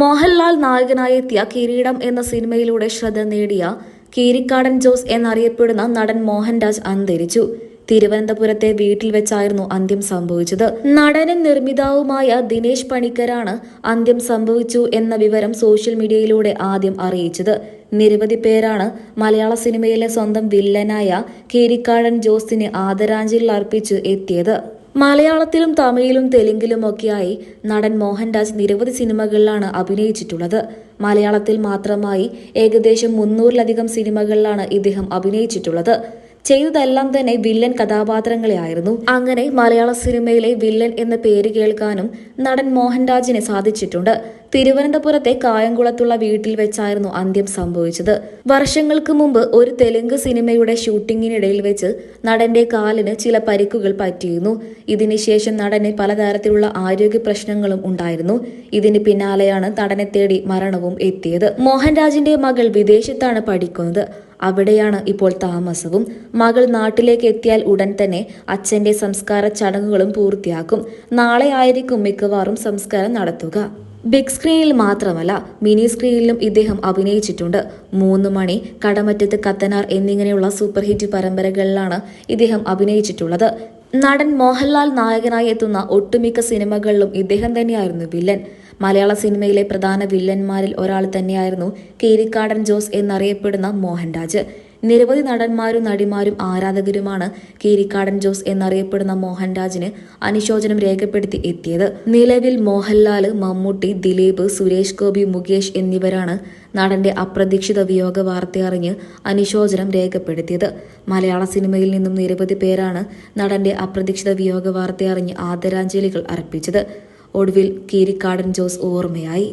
മോഹൻലാൽ നായകനായി എത്തിയ കിരീടം എന്ന സിനിമയിലൂടെ ശ്രദ്ധ നേടിയ കീരിക്കാടൻ ജോസ് എന്നറിയപ്പെടുന്ന നടൻ മോഹൻരാജ് അന്തരിച്ചു. തിരുവനന്തപുരത്തെ വീട്ടിൽ വെച്ചായിരുന്നു അന്ത്യം സംഭവിച്ചത്. നടനും നിർമ്മിതാവുമായ ദിനേശ് പണിക്കരാണ് അന്ത്യം സംഭവിച്ചു എന്ന വിവരം സോഷ്യൽ മീഡിയയിലൂടെ ആദ്യം അറിയിച്ചത്. നിരവധി പേരാണ് മലയാള സിനിമയിലെ സ്വന്തം വില്ലനായ കീരിക്കാടൻ ജോസിന് ആദരാഞ്ജലി അർപ്പിച്ച് എത്തിയത്. മലയാളത്തിലും തമിഴിലും തെലുങ്കിലുമൊക്കെയായി നടൻ മോഹൻരാജ് നിരവധി സിനിമകളിലാണ് അഭിനയിച്ചിട്ടുള്ളത്. മലയാളത്തിൽ മാത്രമായി ഏകദേശം മുന്നൂറിലധികം സിനിമകളിലാണ് ഇദ്ദേഹം അഭിനയിച്ചിട്ടുള്ളത്. ചെയ്തതെല്ലാം തന്നെ വില്ലൻ കഥാപാത്രങ്ങളെ ആയിരുന്നു. അങ്ങനെ മലയാള സിനിമയിലെ വില്ലൻ എന്ന പേര് കേൾക്കാനും നടൻ മോഹൻരാജിന് സാധിച്ചിട്ടുണ്ട്. തിരുവനന്തപുരത്തെ കായംകുളത്തുള്ള വീട്ടിൽ വെച്ചായിരുന്നു അന്ത്യം സംഭവിച്ചത്. വർഷങ്ങൾക്ക് മുമ്പ് ഒരു തെലുങ്ക് സിനിമയുടെ ഷൂട്ടിങ്ങിനിടയിൽ വെച്ച് നടന്റെ കാലിന് ചില പരിക്കുകൾ പറ്റിയിരുന്നു. ഇതിനുശേഷം നടന് പലതരത്തിലുള്ള ആരോഗ്യ പ്രശ്നങ്ങളും ഉണ്ടായിരുന്നു. ഇതിന് പിന്നാലെയാണ് നടനെ തേടി മരണവും എത്തിയത്. മോഹൻരാജിന്റെ മകൾ വിദേശത്താണ് പഠിക്കുന്നത്. അവിടെയാണ് ഇപ്പോൾ താമസവും. മകൾ നാട്ടിലേക്ക് എത്തിയാൽ ഉടൻ തന്നെ അച്ഛന്റെ സംസ്കാര ചടങ്ങുകളും പൂർത്തിയാക്കും. നാളെ ആയിരിക്കും മിക്കവാറും സംസ്കാരം നടത്തുക. ബിഗ് സ്ക്രീനിൽ മാത്രമല്ല മിനി സ്ക്രീനിലും ഇദ്ദേഹം അഭിനയിച്ചിട്ടുണ്ട്. മൂന്ന് മണി കടമറ്റത്ത് കത്തനാർ എന്നിങ്ങനെയുള്ള സൂപ്പർ ഹിറ്റ് പരമ്പരകളിലാണ് ഇദ്ദേഹം അഭിനയിച്ചിട്ടുള്ളത്. നടൻ മോഹൻലാൽ നായകനായി എത്തുന്ന ഒട്ടുമിക്ക സിനിമകളിലും ഇദ്ദേഹം തന്നെയായിരുന്നു വില്ലൻ. മലയാള സിനിമയിലെ പ്രധാന വില്ലന്മാരിൽ ഒരാൾ തന്നെയായിരുന്നു കീരിക്കാടൻ ജോസ് എന്നറിയപ്പെടുന്ന മോഹൻരാജ്. നിരവധി നടന്മാരും നടിമാരും ആരാധകരുമാണ് കീരിക്കാടൻ ജോസ് എന്നറിയപ്പെടുന്ന മോഹൻരാജിന് അനുശോചനം രേഖപ്പെടുത്തി എത്തിയത്. നിലവിൽ മോഹൻലാൽ മമ്മൂട്ടി ദിലീപ് സുരേഷ് ഗോപി മുകേഷ് എന്നിവരാണ് നടന്റെ അപ്രതീക്ഷിത വിയോഗ വാർത്തയറിഞ്ഞ് അനുശോചനം രേഖപ്പെടുത്തിയത്. മലയാള സിനിമയിൽ നിന്നും നിരവധി പേരാണ് നടന്റെ അപ്രതീക്ഷിത വിയോഗ വാർത്തയറിഞ്ഞ് ആദരാഞ്ജലികൾ അർപ്പിച്ചത്. ഒടുവിൽ കീരിക്കാടൻ ജോസ് ഓർമ്മയായി.